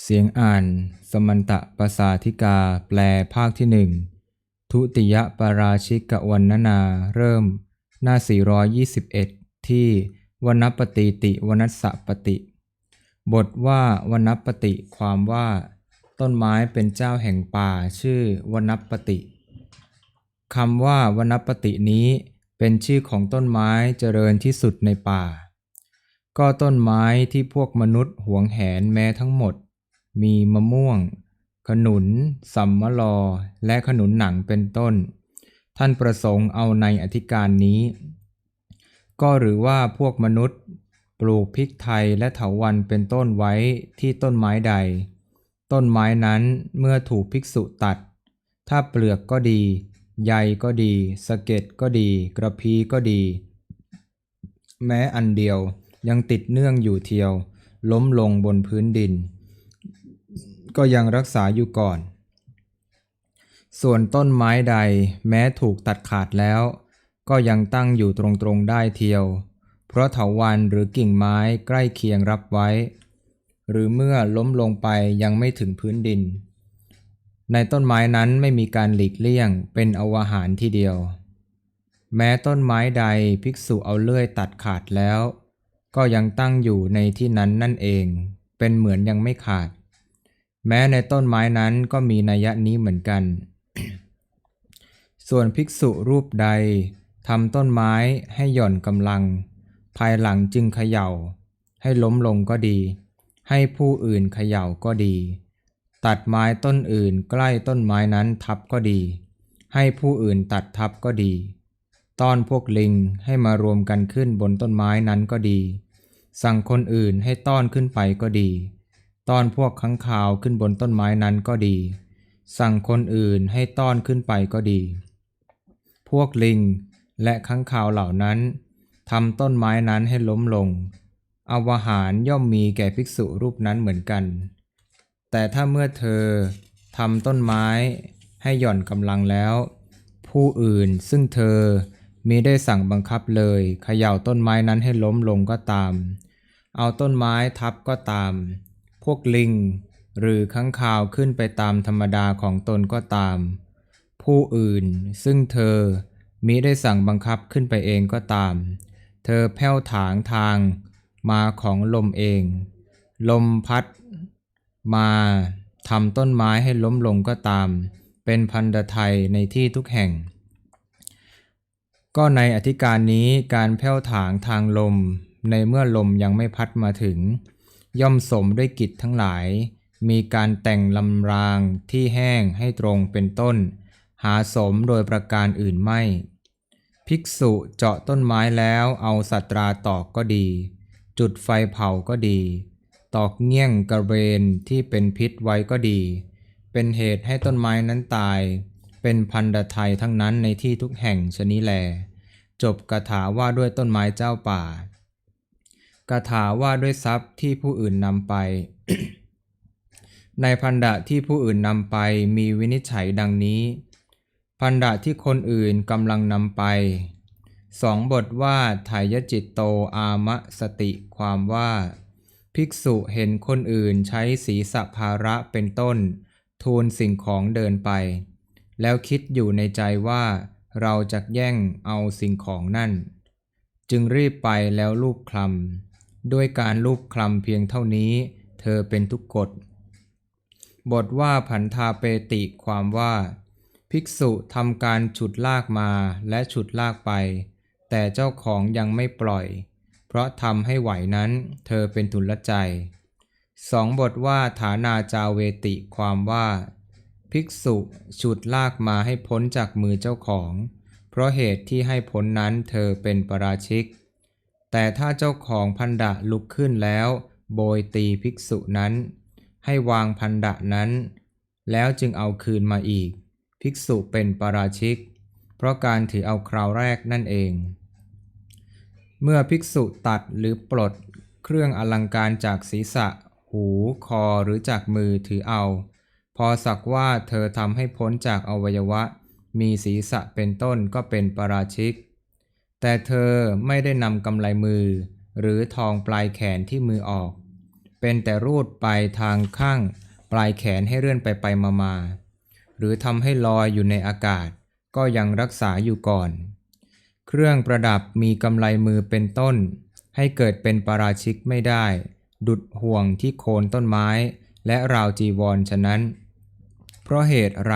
เสียงอ่าน สมันตะปสาธิกา แปลภาคที่หนึ่งทุติยปาราชิกวันนนาเริ่ม หน้า 421 ที่วนปฏิติวนัสสปฏิ บทว่าวนปฏิความว่า ต้นไม้เป็นเจ้าแห่งป่าชื่อวนปฏิคำว่าวนปฏินี้เป็นชื่อของต้นไม้เจริญที่สุดในป่า ก็ต้นไม้ที่พวกมนุษย์หวงแหนแม้ทั้งหมด มีมะม่วง ขนุนสัมมะลอ และขนุนหนังเป็นต้น ท่านประสงค์เอาในอธิการนี้ ก็หรือว่าพวกมนุษย์ ปลูกพริกไทยและเถาวันเป็นต้นไว้ที่ต้นไม้ใด ต้นไม้นั้นเมื่อถูกภิกษุตัด ถ้าเปลือกก็ดี ใยก็ดีสะเก็ดก็ดี กระพีก็ดี แม้อันเดียวยังติดเนื่องอยู่เทียว ล้มลงบนพื้นดิน ก็ยังรักษาอยู่ก่อน ส่วนต้นไม้ใดแม้ถูกตัดขาดแล้ว ก็ยังตั้งอยู่ตรงๆได้เทียว เพราะเถาวันหรือกิ่งไม้ใกล้เคียงรับไว้ หรือเมื่อล้มลงไปยังไม่ถึงพื้นดิน ในต้นไม้นั้นไม่มีการหลีกเลี่ยงเป็นอวหารทีเดียว แม้ต้นไม้ใดภิกษุเอาเลื่อยตัดขาดแล้ว ก็ยังตั้งอยู่ในที่นั้นนั่นเอง เป็นเหมือนยังไม่ขาด แม้ในต้นไม้นั้นก็มีนัยนี้เหมือนกัน ส่วนภิกษุรูปใดทำต้นไม้ให้หย่อนกำลัง ภายหลังจึงเขย่า ให้ล้มลงก็ดี ให้ผู้อื่นเขย่าก็ดี ตัดไม้ต้นอื่นใกล้ต้นไม้นั้นทับก็ดี ให้ผู้อื่นตัดทับก็ดีต้อนพวกลิงให้มารวมกันขึ้นบนต้นไม้นั้นก็ดี สั่งคนอื่นให้ต้อนขึ้นไปก็ดี ตอนพวกข้างคาวขึ้นบนต้นไม้นั้นก็ดี สั่งคนอื่นให้ต้อนขึ้นไปก็ดี พวกลิงและข้างคาวเหล่านั้นทำต้นไม้นั้นให้ล้มลงอาวหารย่อมมีแก่ภิกษุรูปนั้นเหมือนกัน แต่ถ้าเมื่อเธอทำต้นไม้ให้หย่อนกำลังแล้ว ผู้อื่นซึ่งเธอมีได้สั่งบังคับเลยเขย่าต้นไม้นั้นให้ล้มลงก็ตาม เอาต้นไม้ทับก็ตาม พวกลิง หรือข้างคาวขึ้นไปตามธรรมดาของตนก็ตาม ผู้อื่นซึ่งเธอมิได้สั่งบังคับขึ้นไปเองก็ตาม เธอแผ้วถางทางมาของลมเอง ลมพัดมาทำต้นไม้ให้ล้มลงก็ตาม เป็นพันธไทยในที่ทุกแห่ง ก็ในอธิการนี้การแผ้วถางทางลมในเมื่อลมยังไม่พัดมาถึง ย่อมสมด้วยกิจทั้งหลาย มีการแต่งลำรางที่แห้งให้ตรงเป็นต้น หาสมโดยประการอื่นไม่ ภิกษุเจาะต้นไม้แล้วเอาสัตราตอกก็ดี จุดไฟเผาก็ดี ตอกเงี้ยงกระเบนที่เป็นพิษไว้ก็ดี เป็นเหตุให้ต้นไม้นั้นตาย เป็นพันธไทยทั้งนั้นในที่ทุกแห่งชนี้แล จบกถาว่าด้วยต้นไม้เจ้าป่า กถาว่าด้วยทรัพย์ที่ผู้อื่นนำไป ในพันดะที่ผู้อื่นนำไปมีวินิจฉัยดังนี้ พันดะที่คนอื่นกำลังนำไปสองบทว่าถ่ายจิตโตอามะสติความว่า ภิกษุเห็นคนอื่นใช้ศีสภาระเป็นต้น ทูลสิ่งของเดินไป แล้วคิดอยู่ในใจว่าเราจะแย่งเอาสิ่งของนั่น จึงรีบไปแล้วลูบคลำ ด้วยการลูบคลำเพียงเท่านี้ เธอเป็นทุกกฎ บทว่าผันทาเปติความว่า ภิกษุทำการฉุดลากมาและฉุดลากไป แต่เจ้าของยังไม่ปล่อย เพราะทำให้ไหวนั้น เธอเป็นทุนละใจสองบทว่าฐานาจาเวติความว่า ภิกษุฉุดลากมาให้พ้นจากมือเจ้าของ เพราะเหตุที่ให้พ้นนั้นเธอเป็นปราชิก แต่ถ้าเจ้าของพันดะลุกขึ้นแล้ว โบยตีภิกษุนั้น ให้วางพันดะนั้น แล้วจึงเอาคืนมาอีก ภิกษุเป็นปราชิก เพราะการถือเอาคราวแรกนั่นเอง เมื่อภิกษุตัดหรือปลดเครื่องอลังการจากศีรษะ หูคอหรือจากมือถือเอา พอสักว่าเธอทำให้พ้นจากอวัยวะ มีศีรษะเป็นต้นก็เป็นปราชิก แต่เธอไม่ได้นำกำไลมือ หรือทองปลายแขนที่มือออก เป็นแต่รูดไปทางข้าง ปลายแขนให้เลื่อนไปไปมามาหรือทำให้ลอยอยู่ในอากาศ ก็ยังรักษาอยู่ก่อน เครื่องประดับมีกำไลมือเป็นต้น ให้เกิดเป็นปาราชิกไม่ได้ ดุดห่วงที่โคนต้นไม้ และราวจีวรฉะนั้น เพราะเหตุไร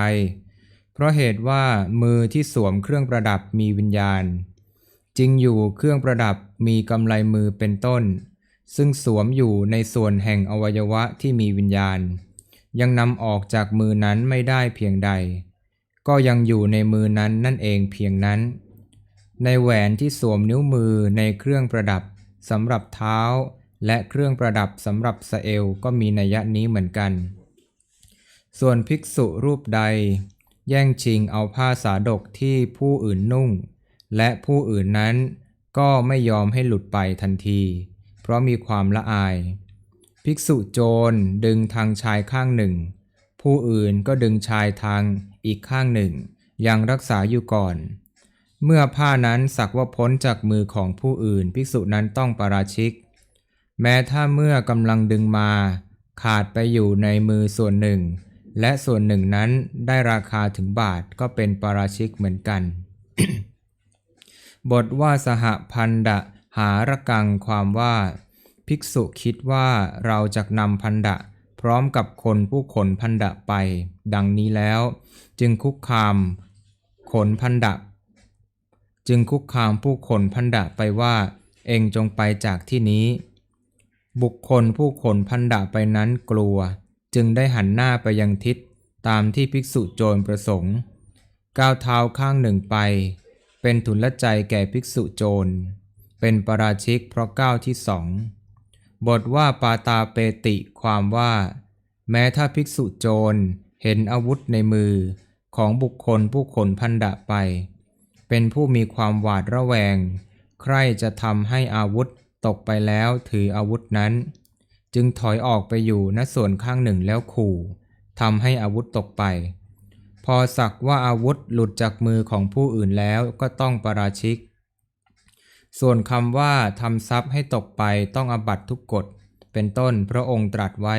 เพราะเหตุว่ามือที่สวมเครื่องประดับมีวิญญาณ จริงอยู่เครื่องประดับมีกำไลมือเป็นต้น ซึ่งสวมอยู่ในส่วนแห่งอวัยวะที่มีวิญญาณ ยังนำออกจากมือนั้นไม่ได้เพียงใด ก็ยังอยู่ในมือนั้นนั่นเองเพียงนั้น ในแหวนที่สวมนิ้วมือในเครื่องประดับสำหรับเท้า และเครื่องประดับสำหรับสเอวก็มีนัยยะนี้เหมือนกัน ส่วนภิกษุรูปใด แย่งชิงเอาผ้าสาดกที่ผู้อื่นนุ่ง และผู้อื่นนั้นก็ไม่ยอมให้หลุดไปทันที เพราะมีความละอาย ภิกษุโจรดึงทางชายข้างหนึ่ง ผู้อื่นก็ดึงชายทางอีกข้างหนึ่ง ยังรักษาอยู่ก่อน เมื่อผ้านั้นสักว่าพ้นจากมือของผู้อื่น ภิกษุนั้นต้องปราชิก แม้ถ้าเมื่อกำลังดึงมา ขาดไปอยู่ในมือส่วนหนึ่ง และส่วนหนึ่งนั้นได้ราคาถึงบาทก็เป็นปราชิกเหมือนกัน บทว่าสหพันดะหารกังความว่า ภิกษุคิดว่าเราจะนำพันดะ พร้อมกับคนผู้ขนพันดะไป ดังนี้แล้ว จึงคุกคามขนพันดะ จึงคุกคามผู้ขนพันดะไปว่า เองจงไปจากที่นี้ บุคคลผู้ขนพันดะไปนั้นกลัว จึงได้หันหน้าไปยังทิศตามที่ภิกษุโจรประสงค์ก้าวเท้าข้างหนึ่งไป เป็นทุนละใจแก่ภิกษุโจร เป็นปราชิกเพราะก้าวที่สอง บทว่าปาตาเปติความว่า แม้ถ้าภิกษุโจรเห็นอาวุธในมือของบุคคลผู้ขนพันดะไป เป็นผู้มีความหวาดระแวง ใครจะทำให้อาวุธตกไปแล้วถืออาวุธนั้น จึงถอยออกไปอยู่ณส่วนข้างหนึ่งแล้วขู่ทำให้อาวุธตกไป พอสักว่าอาวุธหลุดจากมือของผู้อื่นแล้วก็ต้องปาราชิก ส่วนคำว่าทำทรัพย์ให้ตกไปต้องอบัตทุกกฎ เป็นต้นพระองค์ตรัสไว้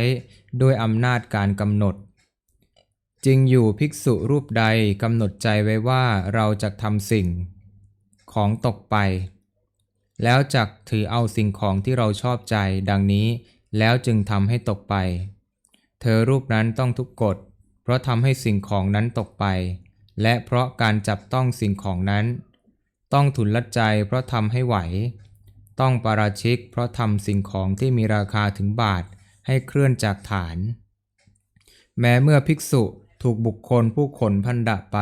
ด้วยอำนาจการกำหนดจริงอยู่ภิกษุรูปใดกำหนดใจไว้ว่าเราจะทำสิ่งของตกไป แล้วจักถือเอาสิ่งของที่เราชอบใจดังนี้แล้วจึงทำให้ตกไป เธอรูปนั้นต้องทุกกฎ เพราะทำให้สิ่งของนั้นตกไป และเพราะการจับต้องสิ่งของนั้น ต้องทุนละใจเพราะทำให้ไหว ต้องปาราชิกเพราะทำสิ่งของที่มีราคาถึงบาทให้เคลื่อนจากฐาน แม้เมื่อภิกษุถูกบุคคลผู้ขนพันดะไป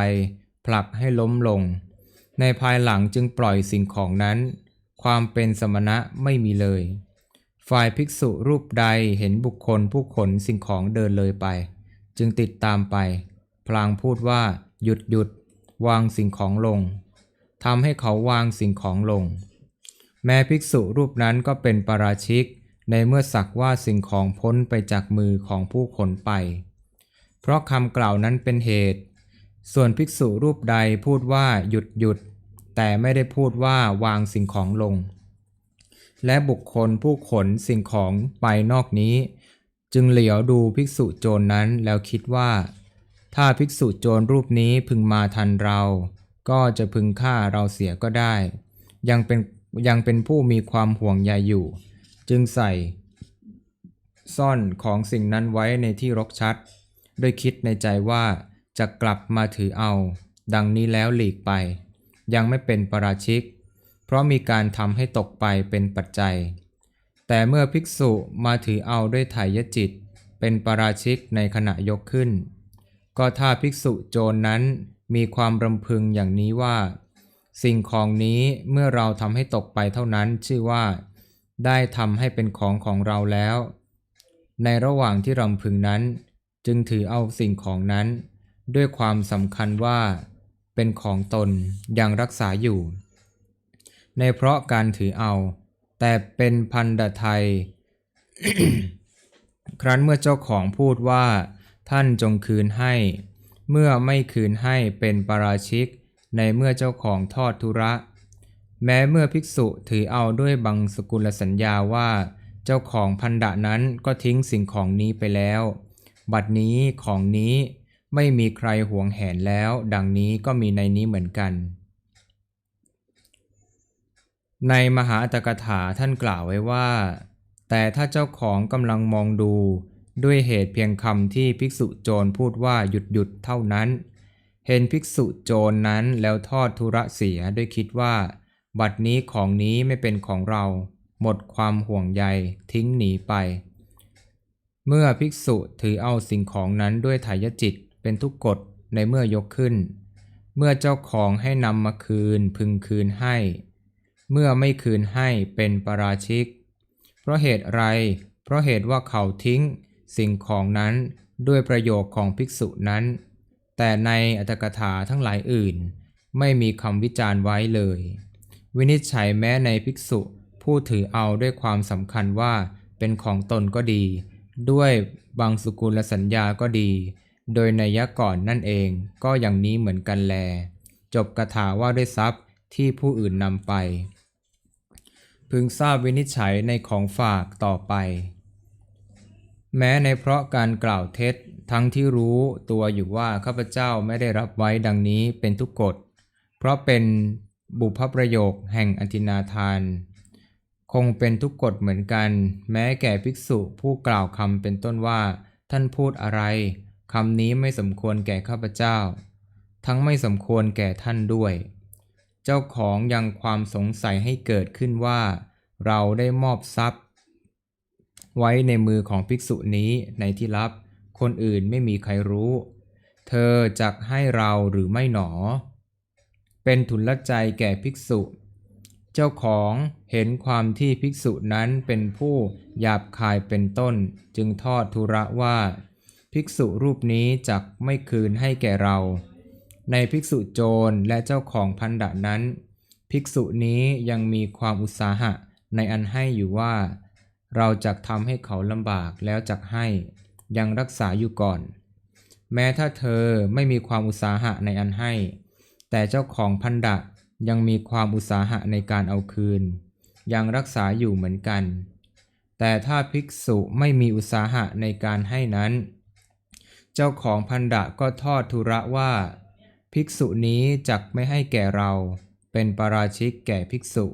ผลักให้ล้มลง ในภายหลังจึงปล่อยสิ่งของนั้น ความเป็นสมณะไม่มีเลย ฝ่ายภิกษุรูปใดเห็นบุคคลผู้ขนสิ่งของเดินเลยไป จึงติดตามไป พลางพูดว่า หยุดหยุดวางสิ่งของลงทำให้เขาวางสิ่งของลง แม้ภิกษุรูปนั้นก็เป็นปราชิก ในเมื่อสักว่าสิ่งของพ้นไปจากมือของผู้ขนไป เพราะคำกล่าวนั้นเป็นเหตุ ส่วนภิกษุรูปใดพูดว่าหยุดหยุด แต่ไม่ได้พูดว่าวางสิ่งของลง และบุคคลผู้ขนสิ่งของไปนอกนี้ จึงเหลียวดูภิกษุโจรนั้นแล้วคิดว่า ถ้าภิกษุโจรรูปนี้พึงมาทันเรา ก็จะพึงฆ่าเราเสียก็ได้ ยังเป็นยังเป็นผู้มีความห่วงใยอยู่ จึงใส่ ซ่อนของสิ่งนั้นไว้ในที่รกชัด โดยคิดในใจว่าจะกลับมาถือเอา ดังนี้แล้วหลีกไป ยังไม่เป็นปราชิก เพราะมีการทำให้ตกไปเป็นปัจจัย แต่เมื่อภิกษุมาถือเอาด้วยไถยจิต เป็นปราชิกในขณะยกขึ้น ก็ถ้าภิกษุโจรนั้นมีความรำพึงอย่างนี้ว่า สิ่งของนี้เมื่อเราทำให้ตกไปเท่านั้นชื่อว่า ได้ทำให้เป็นของของเราแล้ว ในระหว่างที่รำพึงนั้น จึงถือเอาสิ่งของนั้น ด้วยความสำคัญว่า เป็นของตนยังรักษาอยู่ ในเพราะการถือเอา แต่เป็นพันดไทย ครั้นเมื่อเจ้าของพูดว่า ท่านจงคืนให้ เมื่อไม่คืนให้เป็นปาราชิก ในเมื่อเจ้าของทอดทุระ แม้เมื่อภิกษุถือเอาด้วยบังสกุลสัญญาว่า เจ้าของพันดะนั้นก็ทิ้งสิ่งของนี้ไปแล้ว บัดนี้ของนี้ไม่มีใครหวงแหนแล้ว ดังนี้ก็มีในนี้เหมือนกัน ในมหาอัตกถาท่านกล่าวไว้ว่า แต่ถ้าเจ้าของกำลังมองดู ด้วยเหตุเพียงคำที่ภิกษุโจรพูดว่าหยุดหยุดเท่านั้น เห็นภิกษุโจรนั้นแล้วทอดทุระเสียด้วยคิดว่า บัดนี้ของนี้ไม่เป็นของเรา หมดความห่วงใยทิ้งหนีไป เมื่อภิกษุถือเอาสิ่งของนั้นด้วยถ่ายจิตเป็นทุกกฎในเมื่อยกขึ้น เมื่อเจ้าของให้นำมาคืนพึงคืนให้ เมื่อไม่คืนให้เป็นปราชิก เพราะเหตุไร เพราะเหตุว่าเขาทิ้งสิ่งของนั้นด้วยประโยคของภิกษุนั้น แต่ในอัตถกถาทั้งหลายอื่น ไม่มีคำวิจารณ์ไว้เลย วินิจฉัยแม้ในภิกษุผู้ถือเอาด้วยความสำคัญว่าเป็นของตนก็ดี ด้วยบางสุกุลสัญญาก็ดี โดยในยะก่อนนั่นเองก็อย่างนี้เหมือนกันแล จบกถาว่าด้วยทรัพย์ที่ผู้อื่นนำไป พึงทราบวินิจฉัยในของฝากต่อไป แม้ในเพราะการกล่าวเท็จทั้งที่รู้ตัวอยู่ว่าข้าพเจ้าไม่ได้รับไว้ดังนี้เป็นทุกกฎ เพราะเป็นบุพประโยคแห่งอธินาทาน คงเป็นทุกกฎเหมือนกัน แม้แก่ภิกษุผู้กล่าวคำเป็นต้นว่า ท่านพูดอะไรคำนี้ไม่สมควรแก่ข้าพเจ้า ทั้งไม่สมควรแก่ท่านด้วย เจ้าของยังความสงสัยให้เกิดขึ้นว่า เราได้มอบทรัพย์ ไว้ในมือของภิกษุนี้ในที่ลับ คนอื่นไม่มีใครรู้ เธอจักให้เราหรือไม่หนอ เป็นทุนละใจแก่ภิกษุ เจ้าของเห็นความที่ภิกษุนั้นเป็นผู้หยาบคายเป็นต้น จึงทอดทุระว่า ภิกษุรูปนี้จักไม่คืนให้แก่เรา ในภิกษุโจรและเจ้าของพันดะนั้น ภิกษุนี้ยังมีความอุตสาหะในอันให้อยู่ว่า เราจักทำให้เขาลำบากแล้วจักให้ยังรักษาอยู่ก่อน แม้ถ้าเธอไม่มีความอุตสาหะในอันให้ แต่เจ้าของพันดะยังมีความอุตสาหะในการเอาคืน ยังรักษาอยู่เหมือนกัน แต่ถ้าภิกษุไม่มีอุตสาหะในการให้นั้น เจ้าของพันดะก็ทอดทุระว่า ภิกษุนี้จักไม่ให้แก่เราเป็นปราชิกแก่ภิกษุ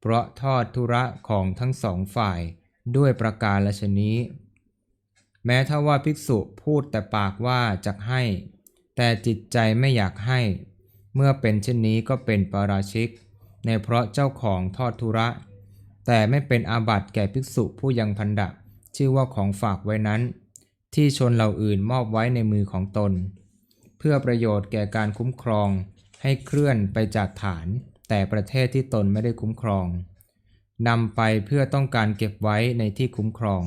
เพราะทอดทุระของทั้งสองฝ่ายด้วยประการละชนี้ แม้ถ้าว่าภิกษุพูดแต่ปากว่าจักให้ แต่จิตใจไม่อยากให้ เมื่อเป็นเช่นนี้ก็เป็นปราชิก ในเพราะเจ้าของทอดทุระ แต่ไม่เป็นอาบัติแก่ภิกษุผู้ยังพันดะชื่อว่าของฝากไว้นั้น ที่ชนเหล่าอื่นมอบไว้ในมือของตน พื่อประโยชน์แก่การคุ้มครอง ให้เคลื่อนไปจากฐาน แต่ประเทศที่ตนไม่ได้คุ้มครองนำไปเพื่อต้องการเก็บไว้ในที่คุ้มครอง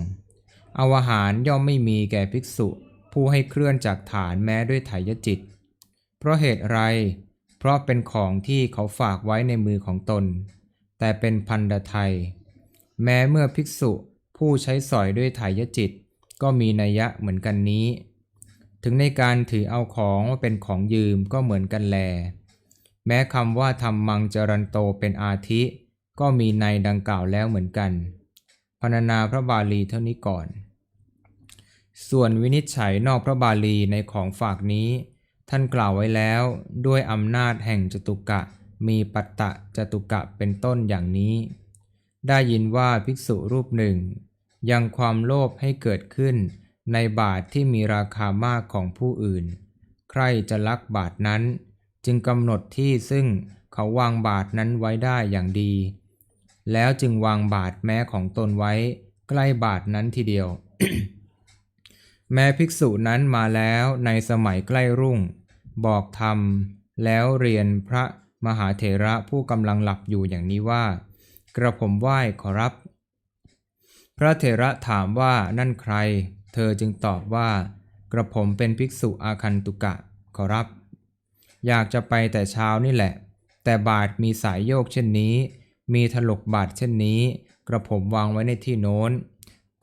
อาหารย่อมไม่มีแก่ภิกษุ ผู้ให้เคลื่อนจากฐานแม้ด้วยไถยจิต เพราะเหตุไร เพราะเป็นของที่เขาฝากไว้ในมือของตน แต่เป็นพันดไทย แม้เมื่อภิกษุผู้ใช้สอยด้วยไถยจิต ก็มีนัยยะเหมือนกันนี้ ถึงในการถือเอาของว่าเป็นของยืมก็เหมือนกันแล แม้คำว่าทำมังจรันโตเป็นอาทิ ก็มีในดังกล่าวแล้วเหมือนกันพรรณนาพระบาลีเท่านี้ก่อน ส่วนวินิจฉัยนอกพระบาลีในของฝากนี้ ท่านกล่าวไว้แล้วด้วยอำนาจแห่งจตุกะ มีปัตตะจตุกะเป็นต้นอย่างนี้ ได้ยินว่าภิกษุรูปหนึ่ง ยังความโลภให้เกิดขึ้น ในบาทที่มีราคามากของผู้อื่น ใครจะลักบาทนั้น จึงกำหนดที่ซึ่งเขาวางบาทนั้นไว้ได้อย่างดี แล้วจึงวางบาทแม้ของตนไว้ ใกล้บาทนั้นทีเดียว แม้ภิกษุนั้นมาแล้วในสมัยใกล้รุ่ง บอกธรรม แล้วเรียนพระมหาเถระผู้กำลังหลับอยู่อย่างนี้ว่า กระผมไหว้ขอรับ พระเถระถามว่านั่นใคร ธอจึงตอบว่า กระผมเป็นภิกษุอาคันตุกะขอรับ อยากจะไปแต่เช้านี่แหละ แต่บาทมีสายโยกเช่นนี้ มีถลกบาทเช่นนี้ กระผมวางไว้ในที่โน้น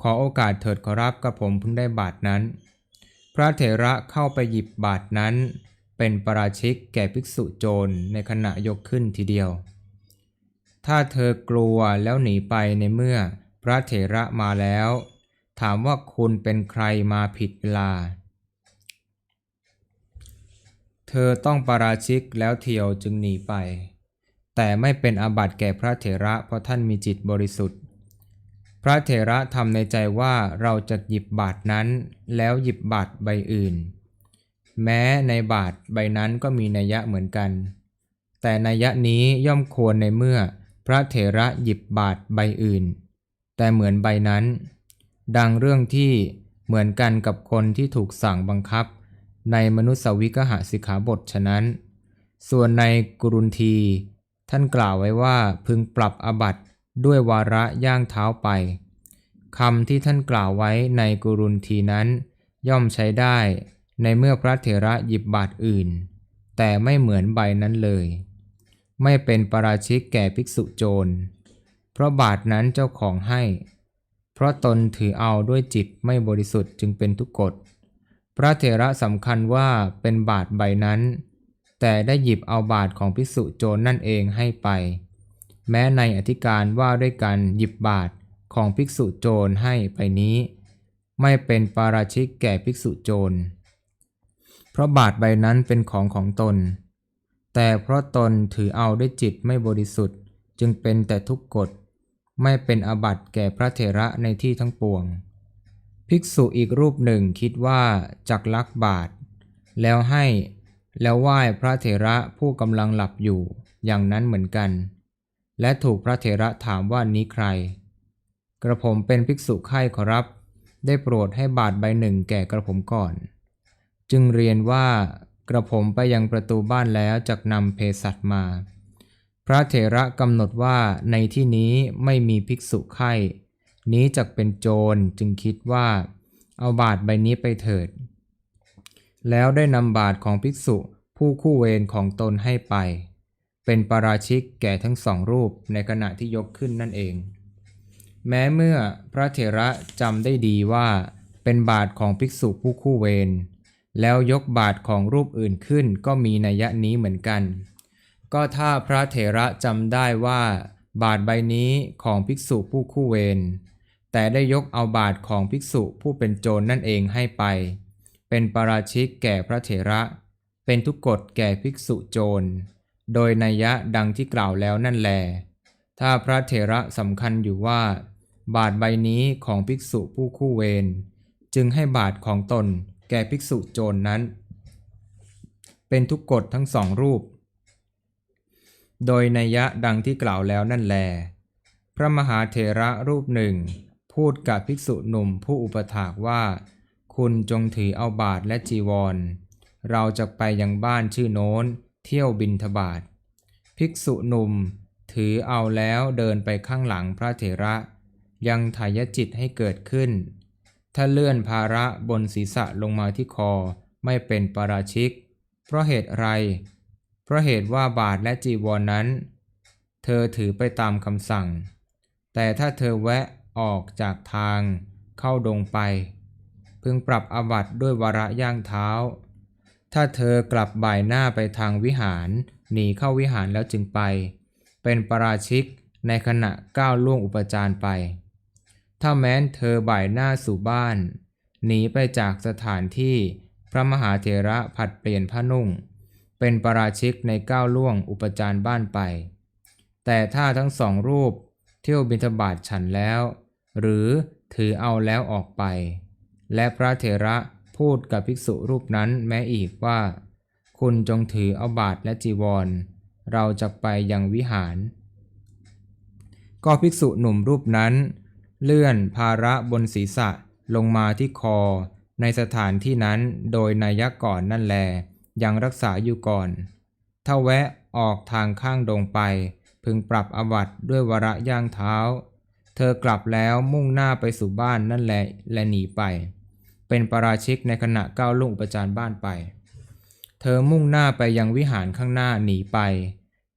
ขอโอกาสเถิดขอรับกระผมเพิ่งได้บาทนั้น พระเถระเข้าไปหยิบบาทนั้น เป็นปราชิกแก่ภิกษุโจรในขณะยกขึ้นทีเดียว ถ้าเธอกลัวแล้วหนีไปในเมื่อพระเถระมาแล้ว ถามว่าคุณเป็นใครมาผิดเวลา เธอต้องปาราชิกแล้วเที่ยวจึงหนีไป แต่ไม่เป็นอาบัติแก่พระเถระเพราะท่านมีจิตบริสุทธิ์ พระเถระทำในใจว่าเราจะหยิบบาทนั้นแล้วหยิบบาทใบอื่น แม้ในบาทใบนั้นก็มีนัยยะเหมือนกัน แต่นัยยะนี้ย่อมควรในเมื่อพระเถระหยิบบาทใบอื่น แต่เหมือนใบนั้น ดังเรื่องที่เหมือนกันกับคนที่ถูกสั่งบังคับ ในมนุสวิกหสิกขาบทฉะนั้น ส่วนในกรุนที ท่านกล่าวไว้ว่าพึงปรับอบัตด้วยวาระย่างเท้าไปคำที่ท่านกล่าวไว้ในกรุนทีนั้น ย่อมใช้ได้ในเมื่อพระเถระหยิบบาทอื่น แต่ไม่เหมือนใบนั้นเลย ไม่เป็นปราชิกแก่ภิกษุโจร เพราะบาทนั้นเจ้าของให้ เพราะตนถือเอาด้วยจิตไม่บริสุทธิ์จึงเป็นทุกกฎ พระเถระสำคัญว่าเป็นบาทใบนั้น แต่ได้หยิบเอาบาทของภิกษุโจรนั่นเองให้ไป แม้ในอธิการว่าด้วยการหยิบบาทของภิกษุโจรให้ไปนี้ ไม่เป็นปาราชิกแก่ภิกษุโจร เพราะบาทใบนั้นเป็นของของตน แต่เพราะตนถือเอาด้วยจิตไม่บริสุทธิ์จึงเป็นแต่ทุกกฎ ไม่เป็นอบัติแก่พระเถระในที่ทั้งปวง ภิกษุอีกรูปหนึ่งคิดว่าจักลักบาท แล้วให้แล้วไหว้พระเถระผู้กำลังหลับอยู่อย่างนั้นเหมือนกัน และถูกพระเถระถามว่านี้ใคร กระผมเป็นภิกษุไข้ขอรับ ได้โปรดให้บาทใบหนึ่งแก่กระผมก่อน จึงเรียนว่ากระผมไปยังประตูบ้านแล้วจักนำเภสัชมา พระเถระกำหนดว่าในที่นี้ไม่มีภิกษุไข้ นี้จักเป็นโจรจึงคิดว่า เอาบาทใบนี้ไปเถิด แล้วได้นำบาทของภิกษุผู้คู่เวรของตนให้ไป เป็นปาราชิกแก่ทั้งสองรูปในขณะที่ยกขึ้นนั่นเอง แม้เมื่อพระเถระจำได้ดีว่าเป็นบาทของภิกษุผู้คู่เวรแล้วยกบาทของรูปอื่นขึ้นก็มีนัยยะนี้เหมือนกัน ก็ถ้าพระเถระจำได้ว่า บาทใบนี้ของภิกษุผู้คู่เวรแต่ได้ยกเอาบาทของภิกษุผู้เป็นโจรนั่นเองให้ไป เป็นปราชิกแก่พระเถระ เป็นทุกกฎแก่ภิกษุโจร โดยนัยยะดังที่กล่าวแล้วนั่นแล ถ้าพระเถระสำคัญอยู่ว่า บาทใบนี้ของภิกษุผู้คู่เวรจึงให้บาทของตนแก่ภิกษุโจรนั้น เป็นทุกกฎทั้งสองรูป โดยนัยยะดังที่กล่าวแล้วนั่นแล พระมหาเถระรูปหนึ่ง พูดกับภิกษุหนุ่มผู้อุปถากว่า คุณจงถือเอาบาทและจีวร เราจะไปยังบ้านชื่อโน้น เที่ยวบินทบาท ภิกษุหนุ่ม ถือเอาแล้วเดินไปข้างหลังพระเถระ ยังทายจิตให้เกิดขึ้น ถ้าเลื่อนภาระบนศีรษะลงมาที่คอไม่เป็นปราชิก เพราะเหตุไร เพราะเหตุว่าบาทและจีวรนนั้น เธอถือไปตามคำสั่ง แต่ถ้าเธอแวะออกจากทางเข้าดงไป พึงปรับอาบัติด้วยวาระย่างเท้า ถ้าเธอกลับบ่ายหน้าไปทางวิหาร หนีเข้าวิหารแล้วจึงไป เป็นปาราชิกในขณะก้าวล่วงอุปจารไป ถ้าแม้นเธอบ่ายหน้าสู่บ้าน หนีไปจากสถานที่พระมหาเถระผัดเปลี่ยนผ้านุ่ง เป็นปราชิกในก้าวล่วงอุปจารบ้านไป แต่ถ้าทั้งสองรูปเที่ยวบิณฑบาตฉันแล้ว หรือถือเอาแล้วออกไป และพระเถระพูดกับภิกษุรูปนั้นแม้อีกว่า คุณจงถือเอาบาทและจีวร เราจะไปยังวิหาร ก็ภิกษุหนุ่มรูปนั้น เลื่อนภาระบนศีรษะลงมาที่คอ ในสถานที่นั้นโดยนัยก่อนนั่นแล ยังรักษาอยู่ก่อน ถ้าแวะออกทางข้างดงไป พึงปรับอวัตด้วยวระย่างเท้า เธอกลับแล้วมุ่งหน้าไปสู่บ้านนั่นแหละและหนีไป เป็นปาราชิกในขณะก้าวลุ่งอุปจารบ้านไป เธอมุ่งหน้าไปยังวิหารข้างหน้าหนีไป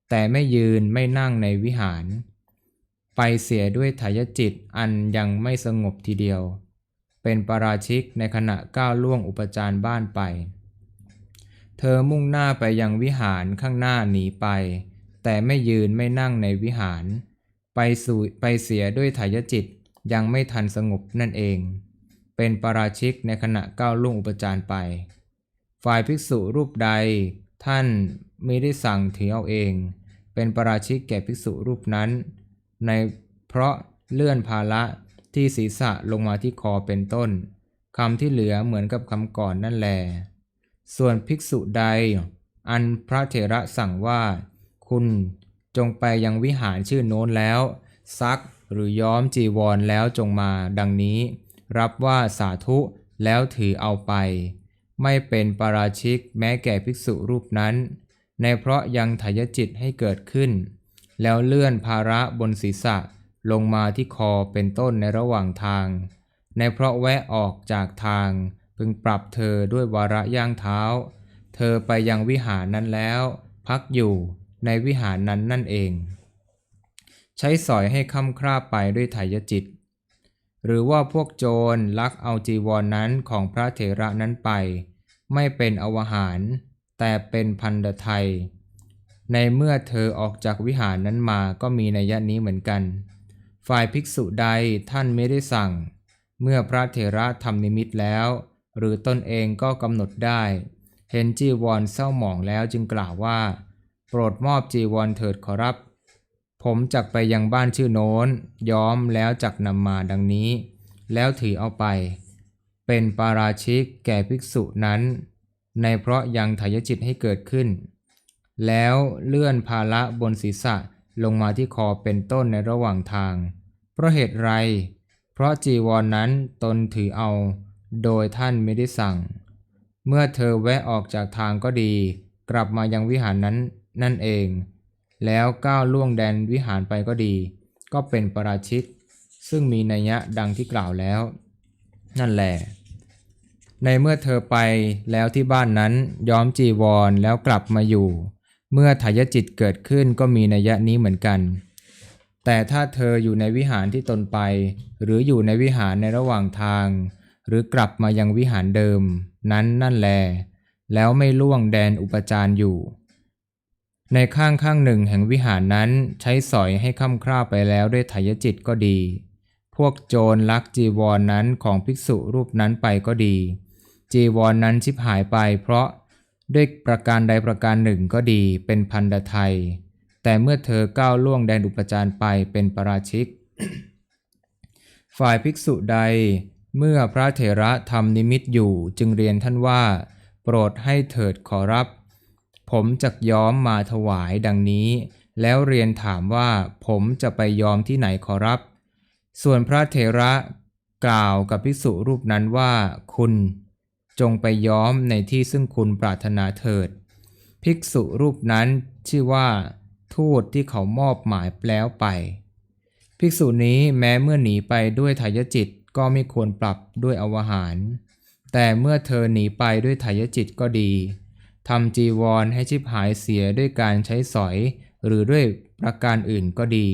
แต่ไม่ยืนไม่นั่งในวิหาร ไปเสียด้วยทายจิตอันยังไม่สงบทีเดียว เป็นปาราชิกในขณะก้าวล่วงอุปจารบ้านไป เธอมุ่งหน้าไปยังวิหารข้างหน้าหนีไป แต่ไม่ยืนไม่นั่งในวิหาร ไปสู่ไปเสียด้วยทายจิตยังไม่ทันสงบนั่นเอง เป็นปราชิกในขณะก้าวล่วงอุปจารไป ฝ่ายภิกษุรูปใด ท่านไม่ได้สั่งถือเอาเอง เป็นปราชิกแก่ภิกษุรูปนั้น ในเพราะเลื่อนภาระที่ศีรษะลงมาที่คอเป็นต้นคำที่เหลือเหมือนกับคำก่อนนั่นแหละ ส่วนภิกษุใด อันพระเถระสั่งว่า คุณจงไปยังวิหารชื่อโน้นแล้ว ซักหรือย้อมจีวรแล้วจงมาดังนี้ รับว่าสาธุแล้วถือเอาไป ไม่เป็นปาราชิกแม้แก่ภิกษุรูปนั้น ในเพราะยังทยจิตให้เกิดขึ้น แล้วเลื่อนภาระบนศีรษะลงมาที่คอเป็นต้นในระหว่างทาง ในเพราะแวะออกจากทาง พึงปรับเธอด้วยวาระย่างเท้า เธอไปยังวิหารนั้นแล้ว พักอยู่ในวิหารนั้นนั่นเอง ใช้สอยให้ค่ำคร่าไปด้วยไถยจิต หรือว่าพวกโจรลักเอาจีวรนนั้นของพระเถระนั้นไป ไม่เป็นอวหาร แต่เป็นพันดไทย ในเมื่อเธอออกจากวิหารนั้นมาก็มีนัยยะนี้เหมือนกัน ฝ่ายภิกษุใดท่านไม่ได้สั่ง เมื่อพระเถระทำนิมิตแล้ว หรือตนเองก็กำหนดได้ เห็นจีวรเศร้าหมองแล้วจึงกล่าวว่า โปรดมอบจีวรเถิดขอรับ ผมจักไปยังบ้านชื่อโน้น ย้อมแล้วจักนำมาดังนี้ แล้วถือเอาไป เป็นปาราชิกแก่ภิกษุนั้น ในเพราะยังทายจิตให้เกิดขึ้น แล้วเลื่อนภาระบนศีรษะลงมาที่คอเป็นต้นในระหว่างทาง เพราะเหตุไร เพราะจีวรนนั้นตนถือเอา โดยท่านไม่ได้สั่ง เมื่อเธอแวะออกจากทางก็ดี กลับมายังวิหารนั้นนั่นเอง แล้วก้าวล่วงแดนวิหารไปก็ดี ก็เป็นปราชิก ซึ่งมีนัยยะดังที่กล่าวแล้ว นั่นแหละ ในเมื่อเธอไปแล้วที่บ้านนั้นย้อมจีวรแล้วกลับมาอยู่ เมื่อทายจิตเกิดขึ้นก็มีนัยยะนี้เหมือนกันแต่ถ้าเธออยู่ในวิหารที่ตนไป หรืออยู่ในวิหารในระหว่างทาง หรือกลับมายังวิหารเดิม นั้นนั่นแล แล้วไม่ล่วงแดนอุปจารอยู่ ในข้างข้างหนึ่งแห่งวิหารนั้นใช้สอยให้ค่ำคร่าไปแล้วด้วยไถยจิตก็ดี พวกโจรลักจีวรนนั้นของภิกษุรูปนั้นไปก็ดี จีวรนนั้นชิบหายไปเพราะด้วยประการใดประการหนึ่งก็ดีเป็นพันดไทย แต่เมื่อเธอก้าวล่วงแดนอุปจารไปเป็นปราชิก ฝ่ายภิกษุใด เมื่อพระเถระทำนิมิตอยู่จึงเรียนท่านว่า โปรดให้เถิดขอรับ ผมจักย้อมมาถวายดังนี้ แล้วเรียนถามว่าผมจะไปยอมที่ไหนขอรับ ส่วนพระเถระกล่าวกับภิกษุรูปนั้นว่า คุณจงไปย้อมในที่ซึ่งคุณปรารถนาเถิด ภิกษุรูปนั้นชื่อว่า ทูตที่เขามอบหมายแล้วไป ภิกษุนี้แม้เมื่อหนีไปด้วยไถยจิต ก็ไม่ควรปรับด้วยอวหาร แต่เมื่อเธอหนีไปด้วยไถยจิตก็ดีทำจีวรให้ชิบหายเสียด้วยการใช้สอย หรือด้วยประการอื่นก็ดี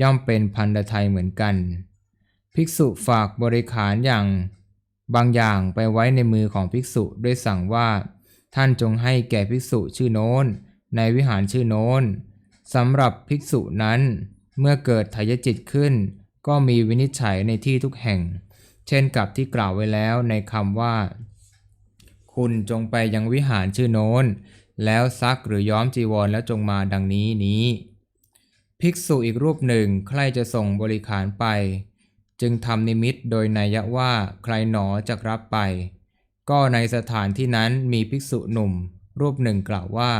ย่อมเป็นพันธไทยเหมือนกัน ภิกษุฝากบริขารอย่าง บางอย่างไปไว้ในมือของภิกษุด้วยสั่งว่า ท่านจงให้แก่ภิกษุชื่อโน้น ในวิหารชื่อโน้นสำหรับภิกษุนั้น เมื่อเกิดทายจิตขึ้น ก็มีวินิจฉัยในที่ทุกแห่ง เช่นกับที่กล่าวไว้แล้วในคำว่า คุณจงไปยังวิหารชื่อโน้น แล้วซักหรือย้อมจีวรแล้วจงมาดังนี้นี้ ภิกษุอีกรูปหนึ่งใครจะส่งบริขารไป จึงทำนิมิตโดยนัยว่าใครหนอจะรับไป ก็ในสถานที่นั้นมีภิกษุหนุ่ม รูปหนึ่งกล่าวว่า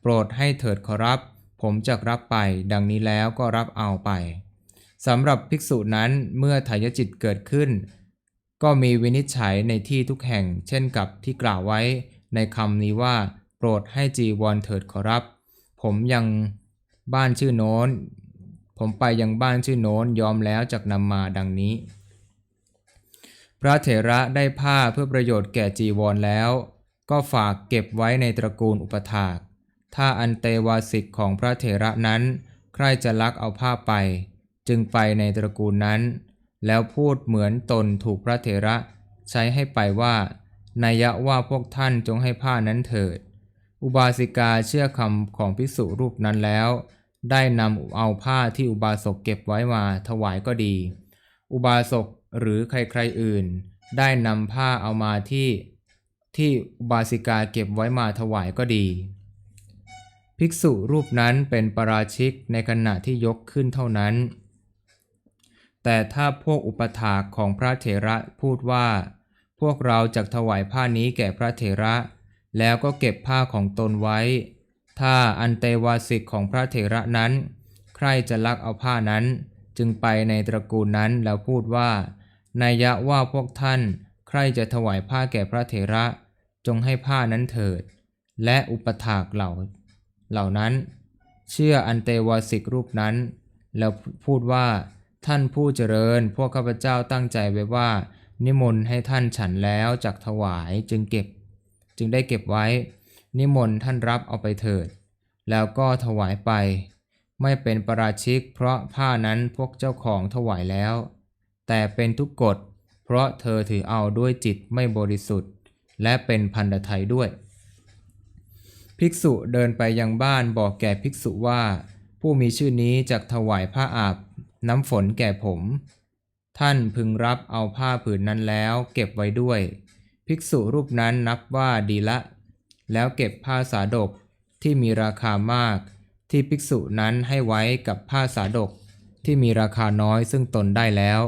โปรดให้เถิดขอรับ ผมจะรับไป ดังนี้แล้วก็รับเอาไป สำหรับภิกษุนั้นเมื่อทายจิตเกิดขึ้น ก็มีวินิจฉัยในที่ทุกแห่ง เช่นกับที่กล่าวไว้ในคำนี้ว่า โปรดให้จีวรเถิดขอรับ ผมยังบ้านชื่อโน้น ผมไปยังบ้านชื่อโน้นยอมแล้วจากนำมาดังนี้ พระเถระได้ผ้าเพื่อประโยชน์แก่จีวรแล้ว ก็ฝากเก็บไว้ในตระกูลอุปถาก ถ้าอันเตวาสิกของพระเถระนั้น ใครจะลักเอาผ้าไป จึงไปในตระกูลนั้น แล้วพูดเหมือนตนถูกพระเถระใช้ให้ไปว่านัยะว่าพวกท่านจงให้ผ้านั้นเถิด อุบาสิกาเชื่อคำของภิกษุรูปนั้นแล้ว ได้นำเอาผ้าที่อุบาสกเก็บไว้มาถวายก็ดี อุบาสกหรือใครๆอื่น ได้นำผ้าเอามาที่ที่อุบาสิกาเก็บไว้มาถวายก็ดี ภิกษุรูปนั้นเป็นปราชิกในขณะที่ยกขึ้นเท่านั้น แต่ถ้าพวกอุปถากของพระเถระพูดว่า พวกเราจะถวายผ้านี้แก่พระเถระ แล้วก็เก็บผ้าของตนไว้ ถ้าอันเตวาสิกของพระเถระนั้น ใครจะลักเอาผ้านั้น จึงไปในตระกูลนั้นแล้วพูดว่านัยยะว่าพวกท่าน ใครจะถวายผ้าแก่พระเถระ จงให้ผ้านั้นเถิด และอุปถากเหล่า เหล่านั้น เชื่ออันเตวาสิกรูปนั้น แล้วพูดว่า ท่านผู้เจริญ พวกข้าพเจ้าตั้งใจไว้ว่า นิมนต์ให้ท่านฉันแล้วจักถวายจึงเก็บ จึงได้เก็บไว้ นิมนต์ท่านรับเอาไปเถิด แล้วก็ถวายไป ไม่เป็นประราชิก เพราะผ้านั้นพวกเจ้าของถวายแล้ว แต่เป็นทุกกฎ เพราะเธอถือเอาด้วยจิตไม่บริสุทธิ์ และเป็นพันธไทยด้วย ภิกษุเดินไปยังบ้านบอกแก่ภิกษุว่า ผู้มีชื่อนี้จะถวายผ้าอาบ น้ำฝนแก่ผม ท่านพึงรับเอาผ้าผืนนั้นแล้ว เก็บไว้ด้วย ภิกษุรูปนั้นนับว่าดีละ แล้วเก็บผ้าสาดกที่มีราคามาก ที่ภิกษุนั้นให้ไว้กับผ้าสาดกที่มีราคาน้อยซึ่งตนได้แล้ว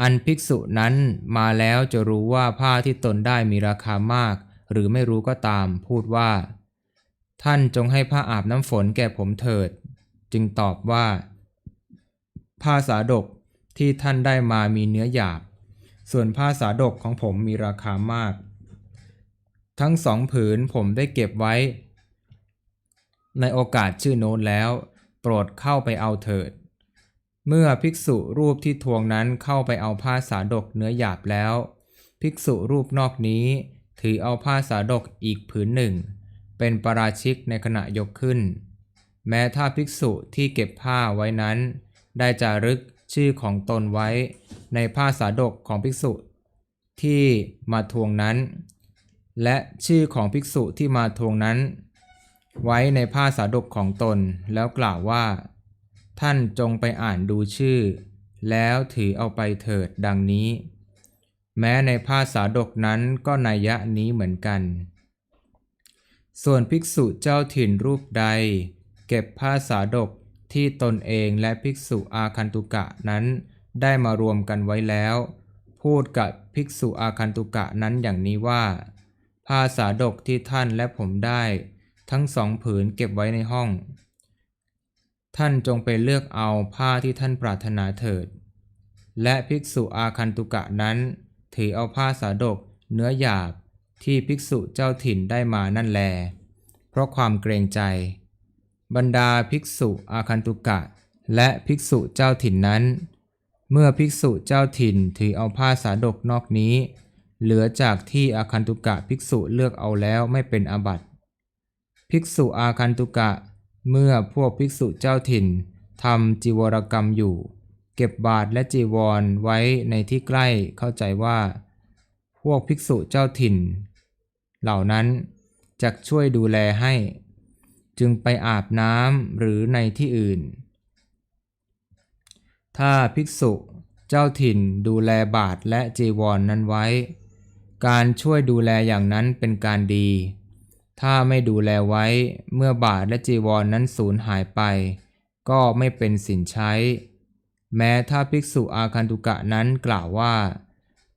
อันภิกษุนั้นมาแล้วจะรู้ว่าผ้าที่ตนได้มีราคามาก หรือไม่รู้ก็ตามพูดว่า ท่านจงให้ผ้าอาบน้ำฝนแก่ผมเถิด จึงตอบว่า ผ้าสาดกที่ท่านได้มามีเนื้อหยาบ ส่วนผ้าสาดกของผมมีราคามาก ทั้งสองผืนผมได้เก็บไว้ ในโอกาสชื่อโน้นแล้ว โปรดเข้าไปเอาเถิด เมื่อภิกษุรูปที่ทวงนั้นเข้าไปเอาผ้าสาดกเนื้อหยาบแล้ว ภิกษุรูปนอกนี้ถือเอาผ้าสาดกอีกผืนหนึ่ง เป็นปาราชิกในขณะยกขึ้น แม้ถ้าภิกษุที่เก็บผ้าไว้นั้น ได้จารึกชื่อของตนไว้ในผ้าสาดกของภิกษุที่มาทวงนั้น และชื่อของภิกษุที่มาทวงนั้น ไว้ในผ้าสาดกของตนแล้วกล่าวว่า ท่านจงไปอ่านดูชื่อ แล้วถือเอาไปเถิดดังนี้ แม้ในผ้าสาดกนั้นก็นัยยะนี้เหมือนกัน ส่วนภิกษุเจ้าถิ่นรูปใด เก็บผ้าสาดก ที่ตนเองและภิกษุอาคันตุกะนั้นได้มารวมกันไว้แล้ว พูดกับภิกษุอาคันตุกะนั้นอย่างนี้ว่าผ้าสาดกที่ท่านและผมได้ ทั้งสองผืนเก็บไว้ในห้อง ท่านจงไปเลือกเอาผ้าที่ท่านปรารถนาเถิด และภิกษุอาคันตุกะนั้น ถือเอาผ้าสาดกเนื้อหยาบที่ภิกษุเจ้าถิ่นได้มานั่นแล เพราะความเกรงใจ บรรดาภิกษุอาคันตุกะ และภิกษุเจ้าถิ่นนั้น เมื่อภิกษุเจ้าถิ่นถือเอาผ้าสาดกนอกนี้ เหลือจากที่อาคันตุกะภิกษุเลือกเอาแล้วไม่เป็นอาบัติภิกษุอาคันตุกะ เมื่อพวกภิกษุเจ้าถิ่นทำจีวรกรรมอยู่ เก็บบาทและจีวรไว้ในที่ใกล้เข้าใจว่า พวกภิกษุเจ้าถิ่น เหล่านั้นจะช่วยดูแลให้ จึงไปอาบน้ำหรือในที่อื่น ถ้าภิกษุเจ้าถิ่นดูแลบาทและจีวรนนั้นไว้ การช่วยดูแลอย่างนั้นเป็นการดี ถ้าไม่ดูแลไว้เมื่อบาทและจีวรนนั้นสูญหายไป ก็ไม่เป็นสินใช้ แม้ถ้าภิกษุอาคันตุกะนั้นกล่าวว่า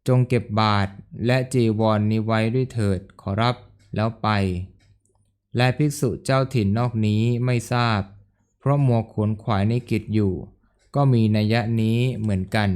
จงเก็บบาทและจีวรนนี้ไว้ด้วยเถิดขอรับแล้วไป และภิกษุเจ้าถิ่นนอกนี้ไม่ทราบ เพราะมัวขวนขวายในกิจอยู่ ก็มีนัยยะนี้เหมือนกัน